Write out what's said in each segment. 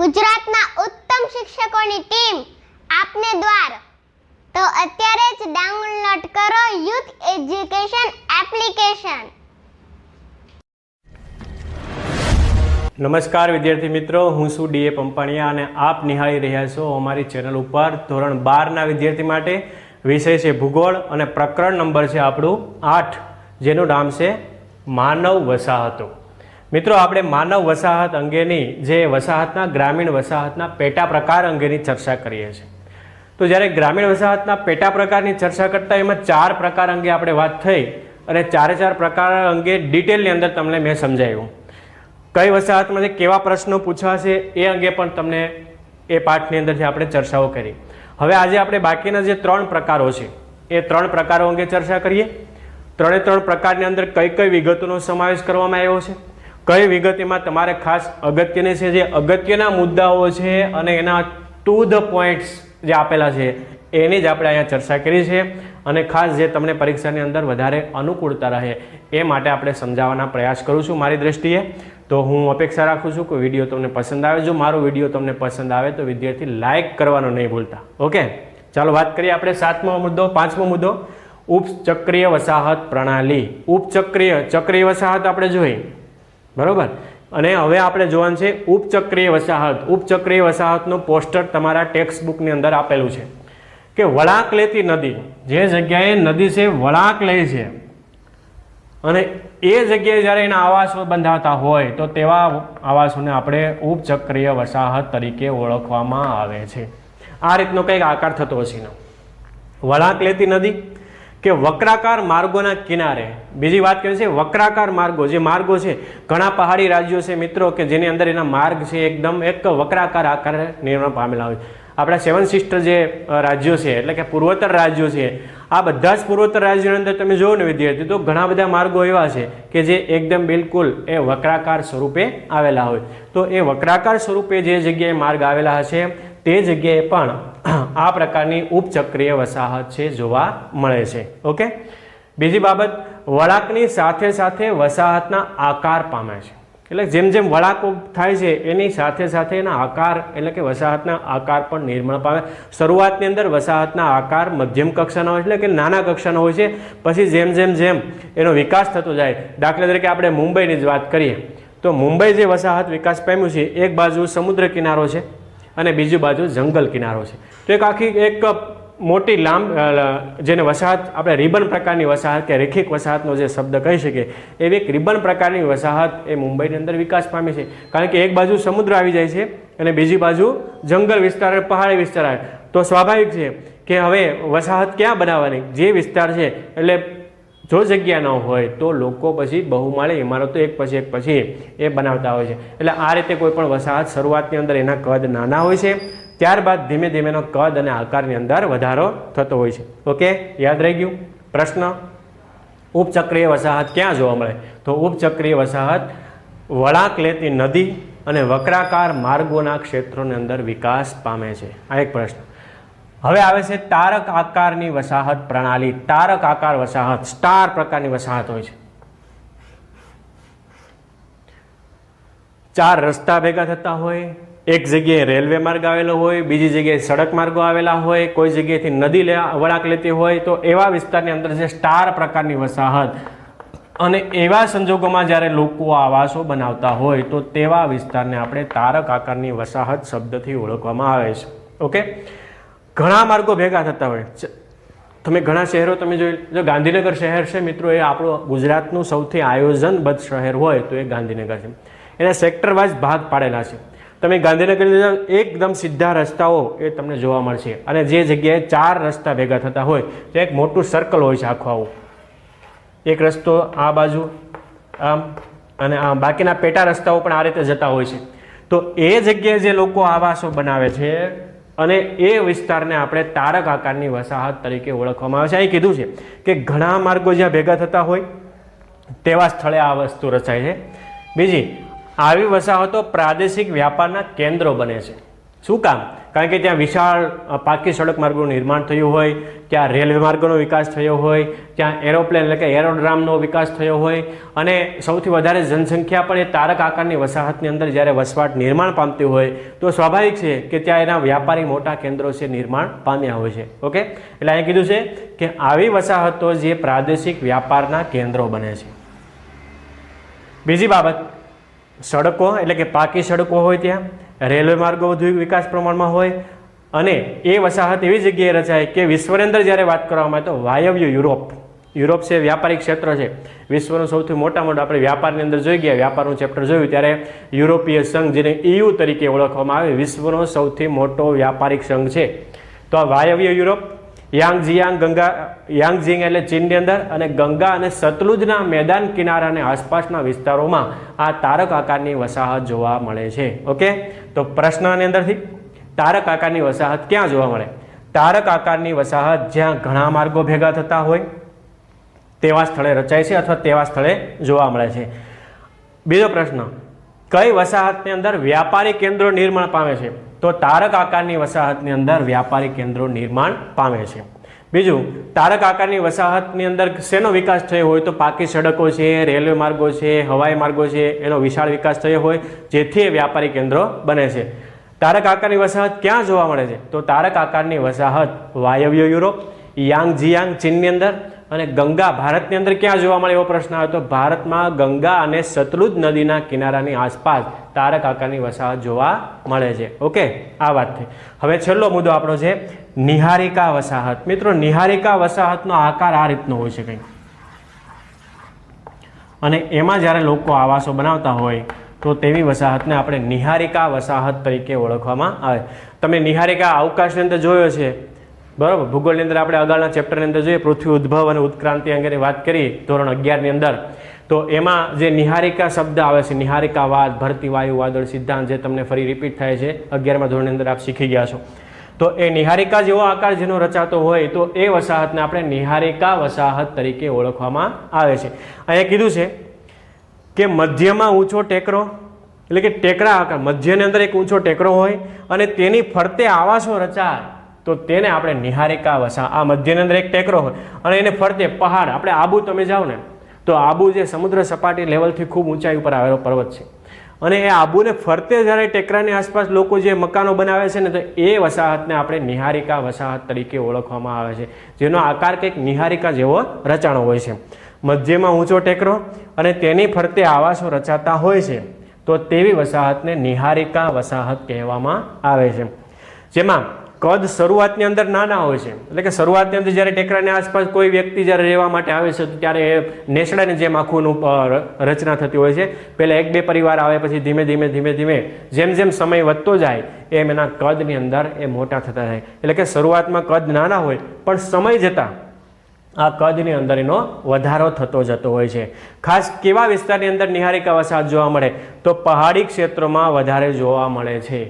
ગુજરાતના ઉત્તમ શિક્ષકોની ટીમ આપને દ્વાર. તો અત્યારે જ ડાઉનલોડ કરો યુથ એજ્યુકેશન એપ્લિકેશન. નમસ્કાર વિદ્યાર્થી મિત્રો, હું છું ડીએ પંપાણીયા અને આપ નિહાળી રહ્યા છો અમારી ચેનલ ઉપર ધોરણ બારના વિદ્યાર્થી માટે. વિષય છે ભૂગોળ અને પ્રકરણ નંબર છે આપણું આઠ, જેનું નામ છે માનવ વસાહતો. મિત્રો, આપણે માનવ વસાહત અંગેની જે વસાહતના, ગ્રામીણ વસાહતના પેટા પ્રકાર અંગેની ચર્ચા કરીએ છીએ. તો જ્યારે ગ્રામીણ વસાહતના પેટા પ્રકારની ચર્ચા કરતા એમાં ચાર પ્રકાર અંગે આપણે વાત થઈ અને ચારે ચાર પ્રકાર અંગે ડિટેલની અંદર તમને મેં સમજાવ્યું. કઈ વસાહતમાંથી કેવા પ્રશ્નો પૂછાશે એ અંગે પણ તમને એ પાઠની અંદરથી આપણે ચર્ચાઓ કરી. હવે આજે આપણે બાકીના જે ત્રણ પ્રકારો છે, એ ત્રણ પ્રકારો અંગે ચર્ચા કરીએ. ત્રણે ત્રણ પ્રકારની અંદર કઈ કઈ વિગતોનો સમાવેશ કરવામાં આવ્યો છે? કઈ વિગત એમાં તમારે ખાસ અગત્યની છે, જે અગત્યના મુદ્દાઓ છે અને એના ટુ ધ પોઈન્ટ્સ જે આપેલા છે, એની જ આપણે અહીંયા ચર્ચા કરી છે. અને ખાસ જે તમને પરીક્ષાની અંદર વધારે અનુકૂળતા રહે એ માટે આપણે સમજાવવાના પ્રયાસ કરું છું મારી દ્રષ્ટિએ. તો હું અપેક્ષા રાખું છું કે વીડિયો તમને પસંદ આવે. જો મારો વીડિયો તમને પસંદ આવે તો વિદ્યાર્થી લાઇક કરવાનો નહીં ભૂલતા. ઓકે? ચાલો વાત કરીએ આપણે સાતમો મુદ્દો, પાંચમો મુદ્દો. ઉપચક્રીય વસાહત પ્રણાલી. ઉપચક્રીય ચક્રીય વસાહત આપણે જોઈ. બરોબર? અને હવે આપણે જોવાનું છે ઉપચક્રીય વસાહત. ઉપચક્રીય વસાહતનું પોસ્ટર તમારા ટેક્સ્ટ બુકની અંદર આપેલું છે કે વળાંક લેતી નદી. જે જગ્યાએ નદી છે, વળાંક લે છે. અને એ જગ્યાએ જ્યારે એના આવાસો બંધાતા હોય, તો તેવા આવાસોને આપણે ઉપચક્રીય વસાહત તરીકે ઓળખવામાં આવે છે. આ રીતનો કંઈક આકાર થતો હશે વળાંક લેતી નદી કે વક્રાકાર માર્ગોના કિનારે. બીજી વાત કરીએ છે વક્રાકાર માર્ગો. જે માર્ગો છે, ઘણા પહાડી રાજ્યો છે મિત્રો, કે જેની અંદર એના માર્ગ છે એકદમ એક વક્રાકાર આકાર નિર્માણ પામેલા હોય. આપણા સેવન સિસ્ટર જે રાજ્યો છે, એટલે કે પૂર્વોત્તર રાજ્યો છે, આ બધા જ પૂર્વોત્તર રાજ્યોની અંદર તમે જુઓ ને વિદ્યાર્થી, તો ઘણા બધા માર્ગો એવા છે કે જે એકદમ બિલકુલ એ વક્રાકાર સ્વરૂપે આવેલા હોય. તો એ વક્રાકાર સ્વરૂપે જે જગ્યાએ માર્ગ આવેલા હશે તે જગ્યાએ પણ આ પ્રકારની ઉપચક્રીય વસાહત છે જોવા મળે છે. ઓકે? બીજી બાબત, વળાંકની સાથે સાથે વસાહતના આકાર પામે છે. એટલે જેમ જેમ વળાંકો થાય છે, એની સાથે સાથે એના આકાર એટલે કે વસાહતના આકાર પણ નિર્માણ પામે. શરૂઆતની અંદર વસાહતના આકાર મધ્યમ કક્ષાના હોય છે, એટલે કે નાના કક્ષાના હોય છે. પછી જેમ જેમ જેમ એનો વિકાસ થતો જાય, દાખલા તરીકે આપણે મુંબઈની જ વાત કરીએ, તો મુંબઈ જે વસાહત વિકાસ પામ્યું છે, એક બાજુ સમુદ્ર કિનારો છે. અને બીજી બાજુ જંગલ કિનારો છે. તો એક આખી એક મોટી લાંબ જેને વસાહત, આપણે રિબન પ્રકારની વસાહત કે રેખિક વસાહતનો જે શબ્દ કહી શકીએ એવી એક રિબન પ્રકારની વસાહત એ મુંબઈની અંદર વિકાસ પામે છે. કારણ કે એક બાજુ સમુદ્ર આવી જાય છે અને બીજી બાજુ જંગલ વિસ્તાર પહાડી વિસ્તાર આવે. તો સ્વાભાવિક છે કે હવે વસાહત ક્યાં બનાવવાની? જે વિસ્તાર છે, એટલે જો જગ્યા ન હોય તો લોકો પછી બહુમાળી ઇમારતો એક પછી એક પછી એ બનાવતા હોય છે. એટલે આ રીતે કોઈ પણ વસાહત શરૂઆતની અંદર એના કદ નાના હોય છે. ત્યારબાદ ધીમે ધીમેનો કદ અને આકારની અંદર વધારો થતો હોય છે. ઓકે? યાદ રહી ગયું? પ્રશ્ન? ઉપચક્રીય વસાહત ક્યાં જોવા મળે? તો ઉપચક્રીય વસાહત વળાંક લેતી નદી અને વક્રાકાર માર્ગોના ક્ષેત્રોની અંદર વિકાસ પામે છે. આ એક પ્રશ્ન. હવે આવે છે તારક આકારની વસાહત પ્રણાલી. તારક આકાર વસાહત, સ્ટાર પ્રકારની વસાહત હોય છે. ચાર રસ્તા ભેગા થતા હોય, એક જગ્યાએ રેલવે માર્ગ આવેલો હોય, બીજી જગ્યાએ સડક માર્ગો આવેલા હોય, કોઈ જગ્યાએથી નદી વળાંક લેતી હોય, તો એવા વિસ્તારની અંદર છે સ્ટાર પ્રકારની વસાહત અને એવા સંજોગોમાં જ્યારે લોકો આવાસો બનાવતા હોય, તો તેવા વિસ્તારને આપણે તારક આકારની વસાહત શબ્દથી ઓળખવામાં આવે છે. ઓકે? ઘણા માર્ગો ભેગા થતા હોય. તમે ઘણા શહેરો, તમે જોઈ, જો ગાંધીનગર શહેર છે, મિત્રો, એ આપણું ગુજરાતનું સૌથી આયોજનબદ્ધ શહેર હોય તો એ ગાંધીનગર છે. એના સેક્ટર વાઇઝ ભાગ પાડેલા છે. તમે ગાંધીનગરની એકદમ સીધા રસ્તાઓ એ તમને જોવા મળશે. અને જે જગ્યાએ ચાર રસ્તા ભેગા થતા હોય તો એક મોટું સર્કલ હોય છે આખું આવું. એક રસ્તો આ બાજુ, આમ, અને આમ બાકીના પેટા રસ્તાઓ પણ આ રીતે જતા હોય છે. તો એ જગ્યાએ જે લોકો આવાસો બનાવે છે અને એ વિસ્તારને આપણે તારક આકારની વસાહત તરીકે ઓળખવામાં આવે છે. અહીં કીધું છે કે ઘણા માર્ગો જ્યાં ભેગા થતા હોય તેવા સ્થળે આ વસ્તુ રચાય છે. બીજી, આવી વસાહતો પ્રાદેશિક વ્યાપારના કેન્દ્રો બને છે. શું કામ? કારણ કે ત્યાં વિશાળ પાકી સડક માર્ગોનું નિર્માણ થયું હોય, ત્યાં રેલવે માર્ગોનો વિકાસ થયો હોય, ત્યાં એરોપ્લેન એટલે કે એરોડ્રામનો વિકાસ થયો હોય, અને સૌથી વધારે જનસંખ્યા પણ એ તારક આકારની વસાહતની અંદર જ્યારે વસવાટ નિર્માણ પામતી હોય, તો સ્વાભાવિક છે કે ત્યાં એના વ્યાપારી મોટા કેન્દ્રો છે નિર્માણ પામ્યા હોય છે. ઓકે? એટલે અહીંયા કીધું છે કે આવી વસાહતો જે પ્રાદેશિક વ્યાપારના કેન્દ્રો બને છે. બીજી બાબત, સડકો, એટલે કે પાકી સડકો હોય ત્યાં રેલવે માર્ગો વધુ વિકાસ પ્રમાણમાં હોય અને એ વસાહત એવી જગ્યાએ રચાય કે વિશ્વની અંદર જ્યારે વાત કરવામાં આવે તો વાયવ્ય યુરોપ. યુરોપ છે, વ્યાપારિક ક્ષેત્ર છે. વિશ્વનું સૌથી મોટા મોટા આપણે વ્યાપારની અંદર જોઈ ગયા, વ્યાપારનું ચેપ્ટર જોયું, ત્યારે યુરોપીય સંઘ જેને EU તરીકે ઓળખવામાં આવે, વિશ્વનો સૌથી મોટો વ્યાપારિક સંઘ છે. તો આ વાયવ્ય યુરોપ યાંગઝિયાંગ ગંગા યાંગઝિંગ એટલે ચીનની અંદર અને ગંગા અને સતલુજના મેદાન કિનારા અને આસપાસના વિસ્તારોમાં આ તારક આકારની વસાહત જોવા મળે છે. ઓકે? તો પ્રશ્નની અંદરથી, તારક આકારની વસાહત ક્યાં જોવા મળે? તારક આકારની વસાહત જ્યાં ઘણા માર્ગો ભેગા થતા હોય, તેવા સ્થળે રચાય છે અથવા તેવા સ્થળે જોવા મળે છે. બીજો પ્રશ્ન, કઈ વસાહતની અંદર વ્યાપારી કેન્દ્રો નિર્માણ પામે છે? તો તારક આકારની વસાહતની અંદર વ્યાપારી કેન્દ્રો નિર્માણ પામે છે. બીજું, તારક આકારની વસાહતની અંદર શેનો વિકાસ થયો હોય તો પાકી સડકો છે, રેલવે માર્ગો છે, હવાઈ માર્ગો છે, એનો વિશાળ વિકાસ થયો હોય, જેથી એ વ્યાપારી કેન્દ્રો બને છે. તારક આકારની વસાહત ક્યાં જોવા મળે છે? તો તારક આકારની વસાહત વાયવ્ય યુરોપ યાંગ જિયાંગ ચીનની અંદર અને ગંગા ભારતની અંદર ક્યાં જોવા મળે એવો પ્રશ્ન આવ્યો તો ભારતમાં ગંગા અને સતલુજ નદીના કિનારાની આસપાસ તારક આકારની વસાહત જોવા મળે છે. ઓકે? આ વાત થઈ. હવે છેલ્લો મુદ્દો આપણો છે નિહારિકા વસાહત. મિત્રો, નિહારિકા વસાહતનો આકાર આ રીતનો હોય છે કંઈક. અને એમાં જ્યારે લોકો આવાસો બનાવતા હોય તો તેવી વસાહતને આપણે નિહારિકા વસાહત તરીકે ઓળખવામાં આવે. તમે નિહારિકા અવકાશની અંદર જોયો છે. બરાબર. ભૂગોળની અંદર આપણે અગાઉના ચેપ્ટરની અંદર જોઈએ, પૃથ્વી ઉદ્ભવ અને ઉત્ક્રાંતિ અંગેની વાત કરી, ધોરણ અગિયારની અંદર. તો એમાં જે નિહારિકા શબ્દ આવે છે, નિહારિકાવાદ, ભરતી વાયુ વાદળ સિદ્ધાંત જે તમને ફરી રિપીટ થાય છે, અગિયારમાં ધોરણની અંદર આપ શીખી ગયા છો. તો એ નિહારિકા જેવો આકાર જેનો રચાતો હોય, તો એ વસાહતને આપણે નિહારિકા વસાહત તરીકે ઓળખવામાં આવે છે. અહીંયા કીધું છે કે મધ્યમાં ઊંચો ટેકરો, એટલે કે ટેકરા આકાર, મધ્યની અંદર એક ઊંચો ટેકરો હોય અને તેની ફરતે આવાસો રચાય. તો તેને આપણે નિહારિકા વસા આ મધ્યની અંદર એક ટેકરો હોય. અને એને ફરતે પહાડ. આપણે આબુ તમે જાઓ ને, તો આબુ જે સમુદ્ર સપાટી લેવલથી ખૂબ ઊંચાઈ ઉપર આવેલો પર્વત છે. અને એ આબુને ફરતે જ્યારે ટેકરાની આસપાસ લોકો જે મકાનો બનાવે છે ને, તો એ વસાહતને આપણે નિહારિકા વસાહત તરીકે ઓળખવામાં આવે છે. જેનો આકાર કંઈક નિહારિકા જેવો રચાણો હોય છે. મધ્યમાં ઊંચો ટેકરો અને તેની ફરતે આવાસો રચાતા હોય છે. તો તેવી વસાહતને નિહારિકા વસાહત કહેવામાં આવે છે. જેમાં કદ શરૂઆતની અંદર નાના હોય છે. એટલે કે શરૂઆતની અંદર જ્યારે ટેકરાની આસપાસ કોઈ વ્યક્તિ જ્યારે રહેવા માટે આવે છે ત્યારે એ નેસડાની જેમ આખુંનું રચના થતી હોય છે. પહેલાં એક બે પરિવાર આવે, પછી ધીમે ધીમે ધીમે ધીમે જેમ જેમ સમય વધતો જાય, એમ એના કદની અંદર એ મોટા થતા જાય. એટલે કે શરૂઆતમાં કદ નાના હોય, પણ સમય જતાં આ કદની અંદર એનો વધારો થતો જતો હોય છે. ખાસ કેવા વિસ્તારની અંદર નિહારિકા વસાહત જોવા મળે? તો પહાડી ક્ષેત્રોમાં વધારે જોવા મળે છે.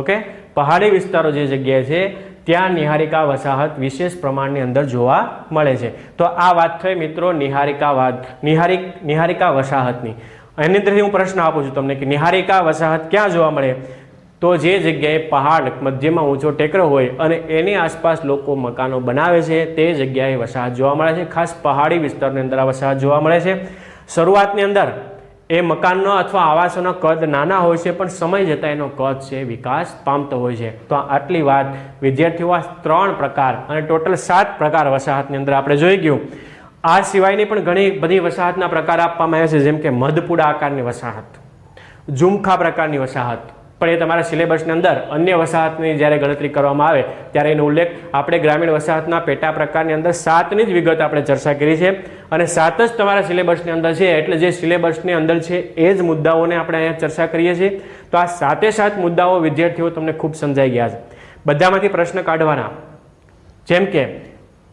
ઓકે પહાડી વિસ્તારો જે જગ્યાએ છે, ત્યાં નિહારિકા વસાહત વિશેષ પ્રમાણની અંદર જોવા મળે છે. તો આ વાત થઈ મિત્રો નિહારિકાવાદ નિહારિક, નિહારિકા વસાહતની. એની અંદરથી હું પ્રશ્ન આપું છું તમને કે નિહારિકા વસાહત ક્યાં જોવા મળે? તો જે જગ્યાએ પહાડ મધ્યમાં ઊંચો ટેકરો હોય અને એની આસપાસ લોકો મકાનો બનાવે છે, તે જગ્યાએ વસાહત જોવા મળે છે. ખાસ પહાડી વિસ્તારની અંદર આ વસાહત જોવા મળે છે. શરૂઆતની અંદર એ મકાનનો અથવા આવાસોનો કદ નાના હોય છે, પણ સમય જતાં એનો કદ છે, વિકાસ પામતો હોય છે. તો આટલી વાત વિદ્યાર્થીઓ આ ત્રણ પ્રકાર અને ટોટલ સાત પ્રકાર વસાહતની અંદર આપણે જોઈ ગયું. આ સિવાયની પણ ઘણી બધી વસાહતના પ્રકાર આપવામાં આવ્યા છે, જેમ કે મધપુડા આકારની વસાહત, ઝુમખા પ્રકારની વસાહત પણ એ તમારા સિલેબસની અંદર અન્ય વસાહતની જ્યારે ગણતરી કરવામાં આવે ત્યારે એનો ઉલ્લેખ આપણે ગ્રામીણ વસાહતના પેટા પ્રકારની અંદર સાતની જ વિગત આપણે ચર્ચા કરી છે. અને સાત જ તમારા સિલેબસની અંદર છે, એટલે જે સિલેબસની અંદર છે એ જ મુદ્દાઓને આપણે અહીંયા ચર્ચા કરીએ છીએ. તો આ સાતે સાત મુદ્દાઓ વિદ્યાર્થીઓ તમને ખૂબ સમજાઈ ગયા છે. બધામાંથી પ્રશ્ન કાઢવાના. જેમ કે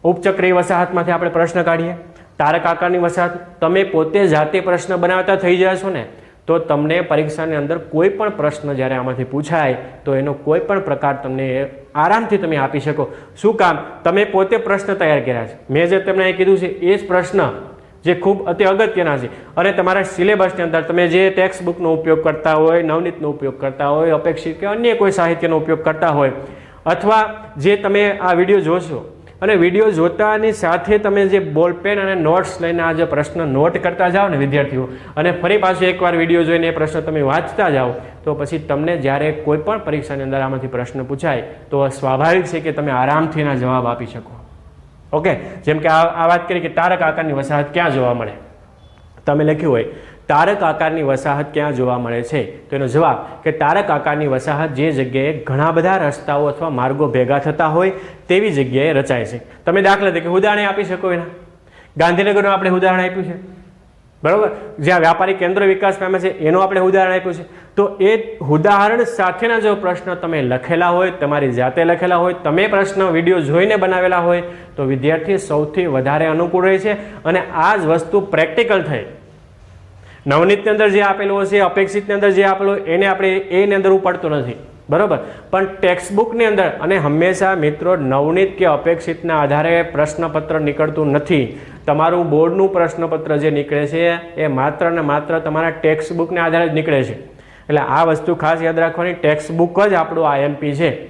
ઉપચક્રીય વસાહતમાંથી આપણે પ્રશ્ન કાઢીએ. તારક આકારની વસાહત, તમે પોતે જાતે પ્રશ્ન બનાવતા થઈ જશો ને તો તમને પરીક્ષાની અંદર કોઈ પણ પ્રશ્ન જ્યારે આમાંથી પૂછાય, તો એનો કોઈ પણ પ્રકાર તમને આરામથી તમે આપી શકો. શું કામ? તમે પોતે પ્રશ્ન તૈયાર કર્યા છે. મેં જે તમને કીધું છે, એ જ પ્રશ્ન જે ખૂબ અતિ અગત્યના છે. અને તમારા સિલેબસની અંદર તમે જે ટેક્સ્ટ બુકનો ઉપયોગ કરતા હોય, નવનીતનો ઉપયોગ કરતા હોય, અપેક્ષિત કે અન્ય કોઈ સાહિત્યનો ઉપયોગ કરતા હોય, અથવા જે તમે આ વીડિયો જોશો અને વીડિયો જોતાની સાથે તમે જે બોલપેન અને નોટ્સ લઈને આ જે પ્રશ્ન નોટ કરતા જાઓ ને વિદ્યાર્થીઓ, અને ફરી પાછું એકવાર વીડિયો જોઈને એ પ્રશ્ન તમે વાંચતા જાઓ, તો પછી તમને જ્યારે કોઈ પણ પરીક્ષાની અંદર આમાંથી પ્રશ્ન પૂછાય, તો સ્વાભાવિક છે કે તમે આરામથી એના જવાબ આપી શકો. ઓકે? જેમ કે આ વાત કરી કે તારક આકારની વસાહત ક્યાં જોવા મળે? તમે લખ્યું હોય. તારક આકારની વસાહત ક્યાં જોવા મળે છે? તો એનો જવાબ કે તારક આકારની વસાહત જે જગ્યાએ ઘણા બધા રસ્તાઓ અથવા માર્ગો ભેગા થતા હોય તેવી જગ્યાએ રચાય છે. તમે દાખલા તરીકે ઉદાહરણ આપી શકો એના. ગાંધીનગરનું આપણે ઉદાહરણ આપ્યું છે. બરાબર? જ્યાં વ્યાપારી કેન્દ્ર વિકાસ પામે છે, એનું આપણે ઉદાહરણ આપ્યું છે. તો એ ઉદાહરણ સાથેના જો પ્રશ્ન તમે લખેલા હોય, તમારી જાતે લખેલા હોય, તમે પ્રશ્ન વીડિયો જોઈને બનાવેલા હોય, તો વિદ્યાર્થી સૌથી વધારે અનુકૂળ રહે છે અને આ જ વસ્તુ પ્રેક્ટિકલ થઈ નવનીતની અંદર જે આપેલું હશે, અપેક્ષિતની અંદર જે આપેલું, એને આપણે એની અંદર ઉપડતું નથી. બરાબર? પણ ટેક્સ્ટબુકની અંદર, અને હંમેશા મિત્રો, નવનીત કે અપેક્ષિતના આધારે પ્રશ્નપત્ર નીકળતું નથી. તમારું બોર્ડનું પ્રશ્નપત્ર જે નીકળે છે, એ માત્ર ને માત્ર તમારા ટેક્સ્ટબુકને આધારે જ નીકળે છે. એટલે આ વસ્તુ ખાસ યાદ રાખવાની ટેક્સ્ટબુક જ આપણું આઈએમપી છે.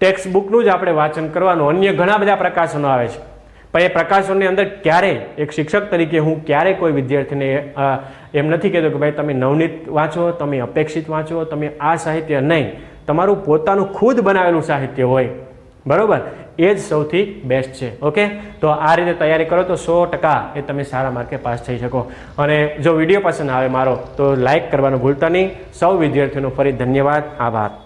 ટેક્સ્ટબુકનું જ આપણે વાંચન કરવાનું. અન્ય ઘણા બધા પ્રકાશનો આવે છે. પણ એ પ્રકાશનની અંદર ક્યારેય એક શિક્ષક તરીકે હું ક્યારેય કોઈ વિદ્યાર્થીને એમ નથી કહેતો કે ભાઈ તમે નવનીત વાંચો, તમે અપેક્ષિત વાંચો, તમે આ સાહિત્ય નહીં. તમારું પોતાનું ખુદ બનાવેલું સાહિત્ય હોય. બરોબર? એ જ સૌથી બેસ્ટ છે. ઓકે? તો આ રીતે તૈયારી કરો તો સો ટકા એ તમે સારા માર્કે પાસ થઈ શકો. અને જો વીડિયો પસંદ આવે મારો, તો લાઈક કરવાનું ભૂલતા નહીં. સૌ વિદ્યાર્થીઓનો ફરી ધન્યવાદ. આભાર.